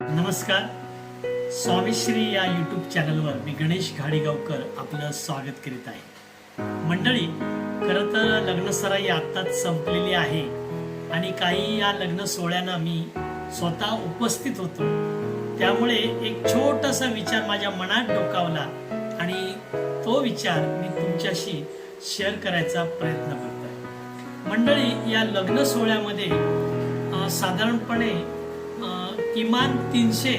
नमस्कार. स्वामीश्री या यूट्यूब चॅनलवर मी गणेश घाडीगावकर आपलं स्वागत करीत आहे. मंडळी खरं तर लग्नसराई आत्ताच संपलेली आहे आणि काही या लग्न सोहळ्यांना मी स्वतः उपस्थित होतो. त्यामुळे एक छोटासा विचार माझ्या मनात डोकावला आणि तो विचार मी तुमच्याशी शेअर करायचा प्रयत्न करतोय. मंडळी या लग्न सोहळ्यामध्ये साधारणपणे किमान तीनशे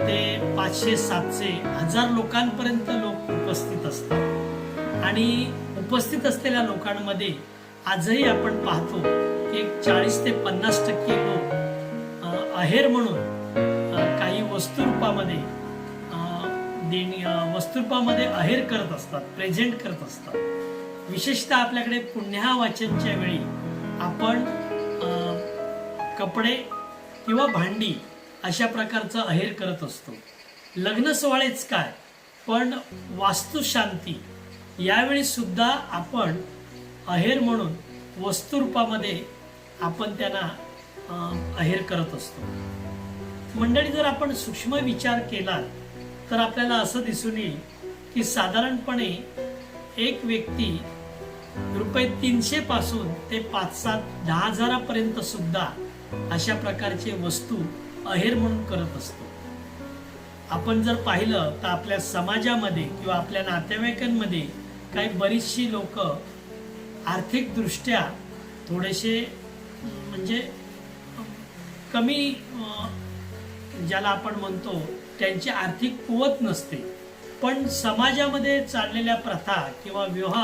ते पाचशे सातशे हजार लोकांपर्यंत लोक उपस्थित असतात. आणि उपस्थित असलेल्या लोकांमध्ये आजही आपण पाहतो की एक चाळीस ते पन्नास टक्के लोक अहेर म्हणून काही वस्तुरूपामध्ये देणी वस्तुरूपामध्ये अहेर करत असतात प्रेझेंट करत असतात. विशेषतः आपल्याकडे पुण्या वाचनच्या वेळी आपण कपडे किंवा भांडी अशा प्रकारचं अहेर करत असतो. लग्न सोहळेच काय पण वास्तुशांती यावेळी सुद्धा आपण अहेर म्हणून वस्तुरूपामध्ये आपण त्यांना अहेर करत असतो. मंडळी जर आपण सूक्ष्म विचार केला तर आपल्याला असं दिसून येईल की साधारणपणे एक व्यक्ती रुपये तीनशे पासून ते पाच सात दहा हजारापर्यंत सुद्धा अशा प्रकारचे वस्तू अहेर म्हणून करत असतो. आपण जर पाहिलं तर आपल्या समाजामध्ये किंवा आपल्या नातेवाईकांमध्ये काही बरीचशी लोक आर्थिकदृष्ट्या थोडेसे म्हणजे कमी ज्याला आपण म्हणतो त्यांची आर्थिक कुवत नसते. पण समाजामध्ये चाललेल्या प्रथा किंवा विवाह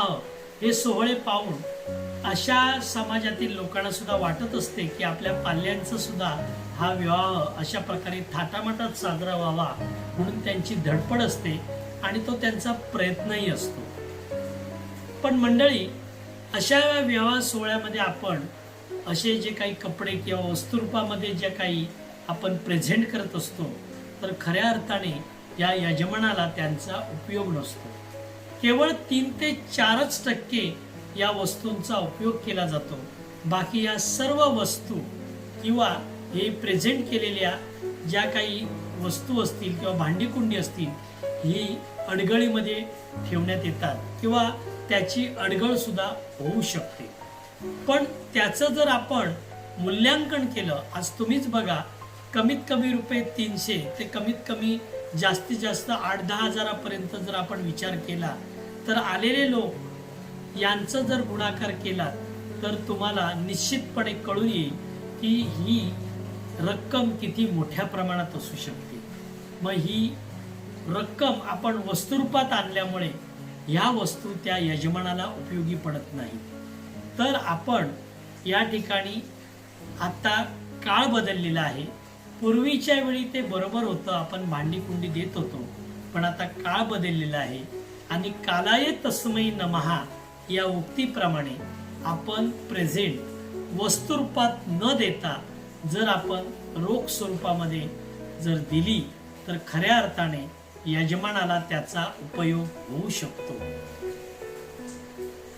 हे सोहळे पाहून अशा समाजातील लोकांना सुद्धा वाटत असते की आपल्या पाल्यांचा सुद्धा हा विवाह अशा प्रकारे थाटामाटात साजरा व्हावा म्हणून त्यांची धडपड असते आणि तो त्यांचा प्रयत्नही असतो. पण मंडळी अशा विवाह सोहळ्यामध्ये आपण असे जे काही कपडे किंवा वस्तुरूपामध्ये जे काही आपण प्रेझेंट करत असतो तर खऱ्या अर्थाने या यजमानाला त्यांचा उपयोग नसतो. केवळ तीन ते चारच टक्के या वस्तूंचा उपयोग केला जातो. बाकी या सर्व वस्तू किंवा हे प्रेझेंट केलेल्या ज्या काही वस्तू असतील किंवा भांडीकुंडी असतील ही अडगळीमध्ये ठेवण्यात येतात किंवा त्याची अडगळसुद्धा होऊ शकते. पण त्याचं जर आपण मूल्यांकन केलं आज तुम्हीच बघा कमीत कमी रुपये तीनशे ते कमीत कमी जास्तीत जास्त आठ दहा हजारापर्यंत जर आपण विचार केला तर आलेले लोक यांचं जर गुणाकार केला तर तुम्हाला निश्चितपणे कळून येईल की ही रक्कम किती मोठ्या प्रमाणात असू शकते. मग ही रक्कम आपण वस्तुरूपात आणल्यामुळे ह्या वस्तू त्या यजमानाला उपयोगी पडत नाही. तर आपण या ठिकाणी आता काळ बदललेला आहे. पूर्वीच्या वेळी ते बरोबर होतं आपण भांडी कुंडी देत होतो. पण आता काळ बदललेला आहे आणि कालाय तस्मयी नमहा या उक्तीप्रमाणे आपण प्रेझेंट वस्तुरूपात न देता जर आपण रोख स्वरूपामध्ये जर दिली तर खऱ्या अर्थाने यजमानाला त्याचा उपयोग होऊ शकतो.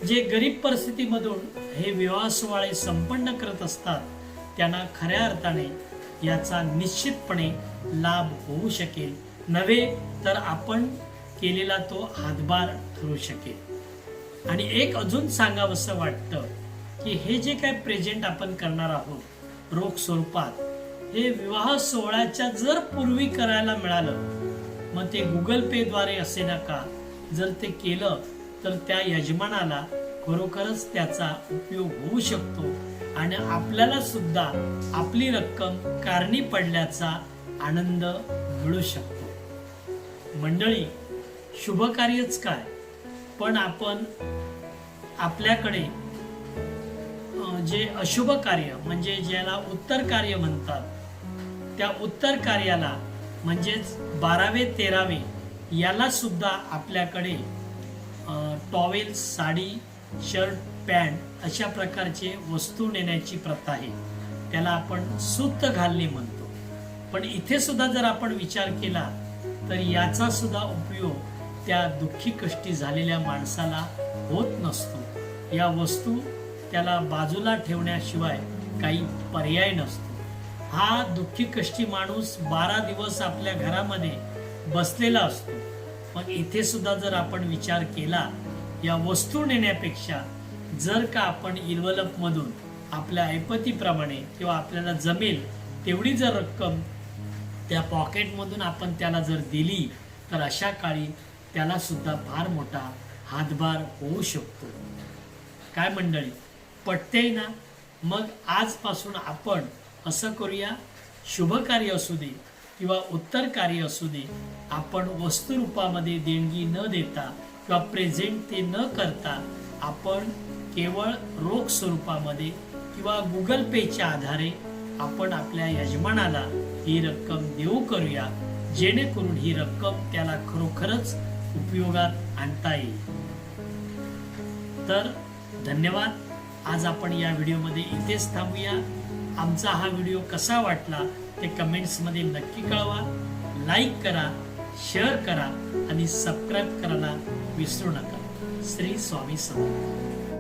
जे गरीब परिस्थितीमधून हे विवाह सोहळे संपन्न करत असतात त्यांना खऱ्या अर्थाने याचा निश्चितपणे लाभ होऊ शकेल. नव्हे तर आपण केलेला तो हातभार ठरू शकेल. आणि एक अजून सांगावंसं वाटतं की हे जे काय प्रेझेंट आपण करणार आहोत रोख स्वरूपात हे विवाह सोहळ्याच्या जर पूर्वी करायला मिळालं मग ते गुगल पे द्वारे असे नका जर ते केलं तर त्या यजमानाला खरोखरच त्याचा उपयोग होऊ शकतो. आणि आपल्याला सुद्धा आपली रक्कम कारणी पडल्याचा आनंद मिळू शकतो. मंडळी शुभ कार्यच काय? पण आपण आपल्याकडे जे अशुभ कार्य म्हणजे ज्याला उत्तर कार्य म्हणतात त्या उत्तर कार्याला म्हणजेच बारावे तेरावे याला सुद्धा आपल्याकडे टॉवेल साडी शर्ट पॅन्ट अशा प्रकारचे वस्तू नेण्याची प्रथा आहे. त्याला आपण सुत्त घालणे म्हणतो. पण इथे सुद्धा जर आपण विचार केला तर याचा सुद्धा उपयोग त्या दुःखी कष्टी झालेल्या माणसाला होत नसतो. या वस्तू त्याला बाजूला ठेवण्याशिवाय काही पर्याय नसतो. हा दुःखी कष्टी माणूस बारा दिवस आपल्या घरामध्ये बसलेला असतो. मग इथे सुद्धा जर आपण विचार केला या वस्तू नेण्यापेक्षा जर का आपण इन्व्हलपमधून आपल्या ऐपतीप्रमाणे किंवा आपल्याला जमेल तेवढी जर रक्कम त्या पॉकेटमधून आपण त्याला जर दिली तर अशा काळी त्याला सुद्धा फार मोठा हातभार होऊ शकतो. काय मंडळी? पटते ना? मग आजपासून आपण असं करूया शुभ कार्य असू दे किंवा उत्तर कार्य असू दे आपण वस्तुरूपामध्ये देणगी न देता किंवा प्रेझेंट ते न करता आपण केवळ रोख स्वरूपामध्ये किंवा गुगल पेच्या आधारे आपण आपल्या यजमानाला ही रक्कम देऊ करूया जेणेकरून ही रक्कम त्याला खरोखरच उपयोगात आणता येईल. तर धन्यवाद. आज आपण या व्हिडिओमध्ये इथेच थांबूया. आमचा हा व्हिडिओ कसा वाटला ते कमेंट्समध्ये नक्की कळवा. लाईक करा शेअर करा आणि सबस्क्राईब करायला विसरू नका. श्री स्वामी समर्थ.